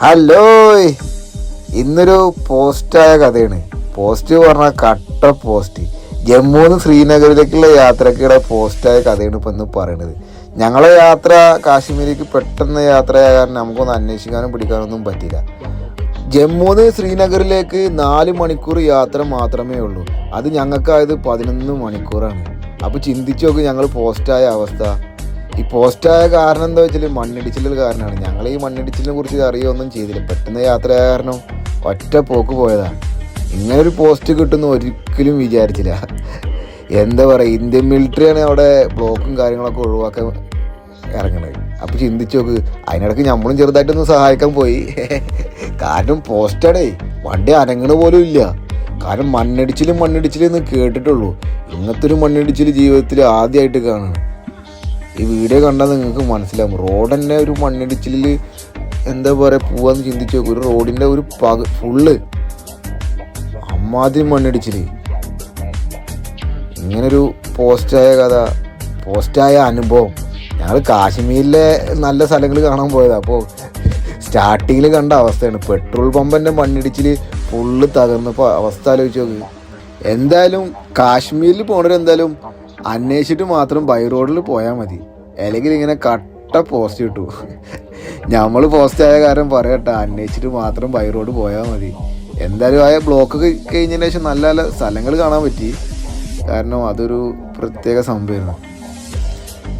Hello ഇന്നൊരു പോസ്റ്റായ കഥയാണ്. Post പറഞ്ഞാൽ കട്ട പോസ്റ്റ്. ജമ്മുന്ന് ശ്രീനഗറിലേക്കുള്ള യാത്രക്കുള്ള പോസ്റ്റായ കഥയാണ് ഇപ്പം ഇന്ന് പറയണത്. ഞങ്ങളെ യാത്ര കാശ്മീരിക്ക് പെട്ടെന്ന് യാത്രയായ കാരണം നമുക്കൊന്ന് അന്വേഷിക്കാനും പിടിക്കാനൊന്നും പറ്റില്ല ജമ്മുന്ന് ശ്രീനഗറിലേക്ക് നാല് മണിക്കൂർ യാത്ര മാത്രമേ ഉള്ളൂ. അത് ഞങ്ങൾക്കായത് പതിനൊന്ന് മണിക്കൂറാണ്. അപ്പോൾ ചിന്തിച്ചു നോക്ക് ഞങ്ങൾ പോസ്റ്റായ അവസ്ഥ. ഈ പോസ്റ്റായ കാരണം എന്താ വെച്ചാൽ മണ്ണിടിച്ചിൽ കാരണമാണ്. ഞങ്ങൾ ഈ മണ്ണിടിച്ചിലിനെ കുറിച്ച് അറിയുകയൊന്നും ചെയ്തില്ല. പെട്ടെന്ന് യാത്രയായ കാരണം ഒറ്റ പോക്ക് പോയതാണ് ഇങ്ങനെ ഒരു പോസ്റ്റ് കിട്ടുമെന്ന് ഒരിക്കലും വിചാരിച്ചില്ല. എന്താ പറയുക ഇന്ത്യൻ മിലിറ്ററിയാണ് അവിടെ ബ്ലോക്കും കാര്യങ്ങളൊക്കെ ഒഴിവാക്കാൻ ഇറങ്ങണത്. അപ്പോൾ ചിന്തിച്ചു നോക്ക് അതിനിടയ്ക്ക് നമ്മളും ചെറുതായിട്ടൊന്ന് സഹായിക്കാൻ പോയി. കാരണം പോസ്റ്റാണ് വണ്ടി അനങ്ങണ പോലും ഇല്ല. കാരണം മണ്ണിടിച്ചിലും മണ്ണിടിച്ചിലും എന്ന് കേട്ടിട്ടുള്ളൂ. ഇന്നത്തെ ഒരു മണ്ണിടിച്ചിൽ ജീവിതത്തിൽ ആദ്യമായിട്ട് കാണണം ഈ വീഡിയോ കണ്ടാൽ നിങ്ങൾക്ക് മനസ്സിലാവും. റോഡ് ഒരു മണ്ണിടിച്ചിലിൽ എന്താ പറയുക പോവാന്ന് ചിന്തിച്ചു ഒരു റോഡിന്റെ ഒരു പക ഫുള്ള് അമ്മാതിരി മണ്ണിടിച്ചിൽ ഇങ്ങനൊരു പോസ്റ്റായ കഥ പോസ്റ്റായ അനുഭവം. ഞങ്ങൾ കാശ്മീരിലെ നല്ല സ്ഥലങ്ങൾ കാണാൻ പോയതാണ് അപ്പോൾ സ്റ്റാർട്ടിങ്ങിൽ കണ്ട അവസ്ഥയാണ്. പെട്രോൾ പമ്പിന്റെ മണ്ണിടിച്ചിൽ ഫുള്ള് തകർന്നപ്പോൾ അവസ്ഥ ആലോചിച്ച് നോക്ക്. എന്തായാലും കാശ്മീരിൽ പോണവരെന്തായാലും അന്വേഷിച്ചിട്ട് മാത്രം ബൈ റോഡിൽ പോയാൽ മതി. അല്ലെങ്കിൽ ഇങ്ങനെ കട്ട പോസ്റ്റ് കിട്ടു നമ്മൾ പോസ്റ്റ് ആയ കാര്യം പറയട്ടെ അന്വേഷിച്ചിട്ട് മാത്രം ബൈ റോഡ് പോയാൽ മതി. എന്തായാലും ആയ ബ്ലോക്ക് കഴിഞ്ഞതിന് ശേഷം നല്ല നല്ല സ്ഥലങ്ങൾ കാണാൻ പറ്റി. കാരണം അതൊരു പ്രത്യേക സംഭവമായിരുന്നു.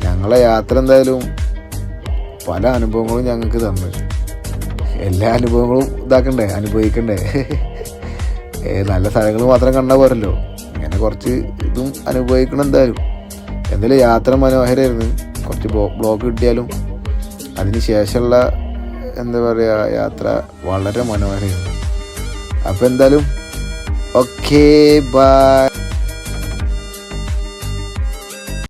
ഞങ്ങളെ യാത്ര എന്തായാലും പല അനുഭവങ്ങളും ഞങ്ങൾക്ക് തന്നു. എല്ലാ അനുഭവങ്ങളും ഇതാക്കണ്ടേ അനുഭവിക്കണ്ടേ. നല്ല സ്ഥലങ്ങൾ മാത്രം കണ്ടാൽ പോരല്ലോ. ഇങ്ങനെ കുറച്ച് ഇതും അനുഭവിക്കണം എന്തായാലും. എന്തായാലും യാത്ര മനോഹരമായിരുന്നു കുറച്ച് ബ്ലോ- ബ്ലോക്ക് കിട്ടിയാലും അതിന് ശേഷമുള്ള എന്താ പറയുക യാത്ര വളരെ മനോഹരമായിരുന്നു. അപ്പോൾ എന്തായാലും ഓക്കേ ബൈ